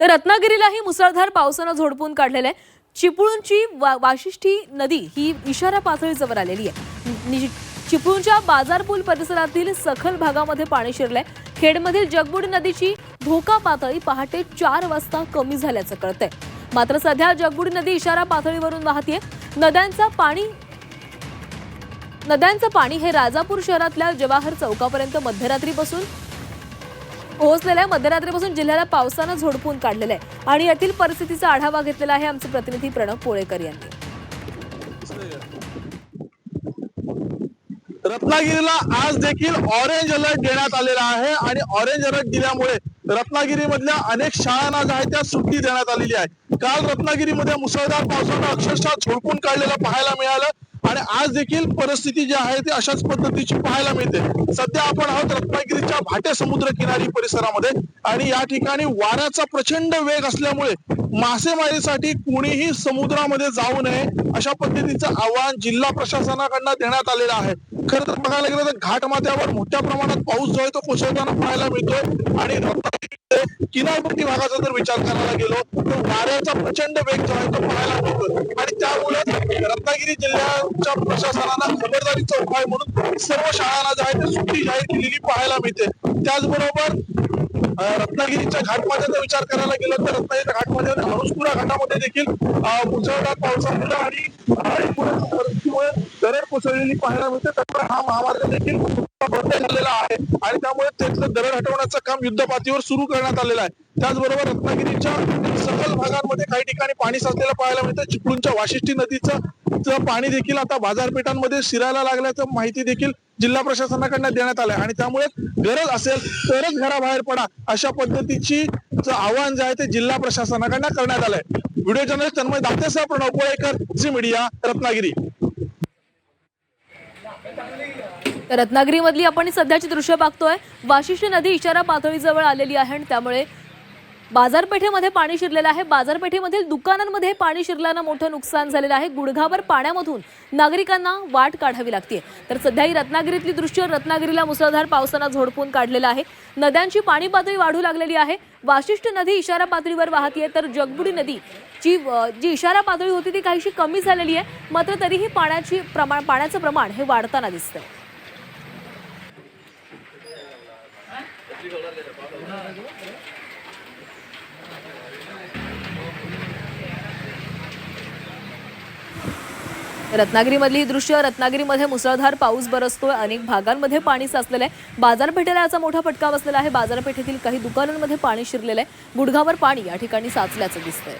तर रत्नागिरीलाही मुसळधार पावसानं झोडपून काढलेलं आहे. चिपळूणची वा वाशिष्ठी नदी ही इशारा पातळीजवळ आलेली आहे. नि- चिपळूणच्या बाजारपूल परिसरातील सखल भागामध्ये पाणी शिरलंय. खेडमधील जगबुडी नदीची धोका पातळी पहाटे चार वाजता कमी झाल्याचं कळतंय. मात्र सध्या जगबुडी नदी इशारा पातळीवरून वाहतीये. नद्यांचा पाणी नद्यांचं पाणी हे राजापूर शहरातल्या जवाहर चौकापर्यंत मध्यरात्रीपासून पोहोचलेलं आहे मध्यरात्रीपासून जिल्ह्याला पावसानं झोडपून काढलेलं आहे. आणि यातील परिस्थितीचा आढावा घेतलेला आहे आमचे प्रतिनिधी प्रणव पोळेकर यांनी. रत्नागिरीला आज देखील ऑरेंज अलर्ट देण्यात आलेला आहे आणि ऑरेंज अलर्ट दिल्यामुळे रत्नागिरीमधल्या अनेक शाळांना ज्या आहेत त्या सुट्टी देण्यात आलेली आहे. काल रत्नागिरीमध्ये मुसळधार पावसानं अक्षरशः झोडपून काढलेलं पाहायला मिळालं. आणि आज देखील परिस्थिती जी आहे ती अशाच पद्धतीची पाहायला मिळते. सध्या आपण आहोत रत्नागिरीच्या भाटे समुद्र किनारी परिसरामध्ये आणि या ठिकाणी वाऱ्याचा प्रचंड वेग असल्यामुळे मासेमारीसाठी कुणीही समुद्रामध्ये जाऊ नये अशा पद्धतीचं आवाहन जिल्हा प्रशासनाकडनं देण्यात आलेलं आहे. खरं तर बघायला गेलं तर घाटमाथ्यावर मोठ्या प्रमाणात पाऊस जो आहे तो कोसळताना पाहायला मिळतोय आणि रत्नागिरीमध्ये किनारपट्टी भागाचा जर विचार करायला गेलो तर वाऱ्याचा प्रचंड वेग जो आहे तो पाहायला मिळतोय. आणि त्यामुळे रत्नागिरी जिल्ह्याच्या प्रशासनानं खबरदारीचा उपाय म्हणून सर्व शाळांना जे आहे ते सुट्टी जाहीर केलेली पाहायला मिळते. त्याचबरोबर रत्नागिरीच्या घाटमाथ्याचा विचार करायला गेलो तर रत्नागिरीच्या घाटमाथ्यावर हनुसपुरा घाटामध्ये देखील मुसळधार पावसामुळे आणि अं, परिस्थितीमुळे दरड कोसळलेली पाहायला मिळते. त्यामुळे हा महामार्ग देखील बंद झालेला आहे. आणि दरड हटवण्याचं काम युद्धपातळीवर सुरू करण्यात आलेलं आहे. त्याचबरोबर रत्नागिरीच्या सखल भागांमध्ये काही ठिकाणी पाणी साचलेलं पाहायला मिळतं. चिपळूणच्या वाशिष्ठी नदीचं पाणी देखील आता बाजारपेठांमध्ये शिरायला लागल्याचं माहिती देखील जिल्हा प्रशासनाकडनं देण्यात आलं आणि त्यामुळे गरज असेल तरच घराबाहेर पडा अशा पद्धतीची आव्हान आवाहन जे आहे ते जिल्हा प्रशासनाकडनं करण्यात आलंय. व्हिडिओ जर्नलिस्ट तन्मय दातेसह प्रणव कोळेकर झी मीडिया रत्नागिरी. तर रत्नागिरीमधली आपण सध्याची दृश्य बघतोय. वाशिष्ठी नदी इशारा पातळीजवळ आलेली आहे आणि त्यामुळे बाजारपेठेमध्ये पाणी शिरलेलं आहे. बाजारपेठेमधील दुकानांमध्ये पाणी शिरल्यानं मोठं नुकसान झालेलं आहे. गुडघाभर पाण्यामधून नागरिकांना वाट काढावी लागते तर सध्या ही रत्नागिरीतली दृश्य रत्नागिरीला मुसळधार पावसानं झोडपून काढलेलं आहे. नद्यांची पाणी पातळी वाढू लागलेली आहे. वाशिष्ठ नदी इशारा पातळीवर वाहतीये. तर जगबुडी नदी जी जी इशारा पातळी होती ती काहीशी कमी झालेली आहे. मात्र तरीही पाण्याची प्रमाण पाण्याचं प्रमाण हे वाढताना दिसतं रत्नागिरीमधली ही दृश्य रत्नागिरीमध्ये मुसळधार पाऊस बरसतोय अनेक भागांमध्ये पाणी साचलेलं आहे. बाजारपेठेला याचा मोठा फटका बसलेला आहे. बाजारपेठेतील काही दुकानांमध्ये पाणी शिरलेलं आहे. गुडघावर पाणी या ठिकाणी साचल्याचं दिसतंय.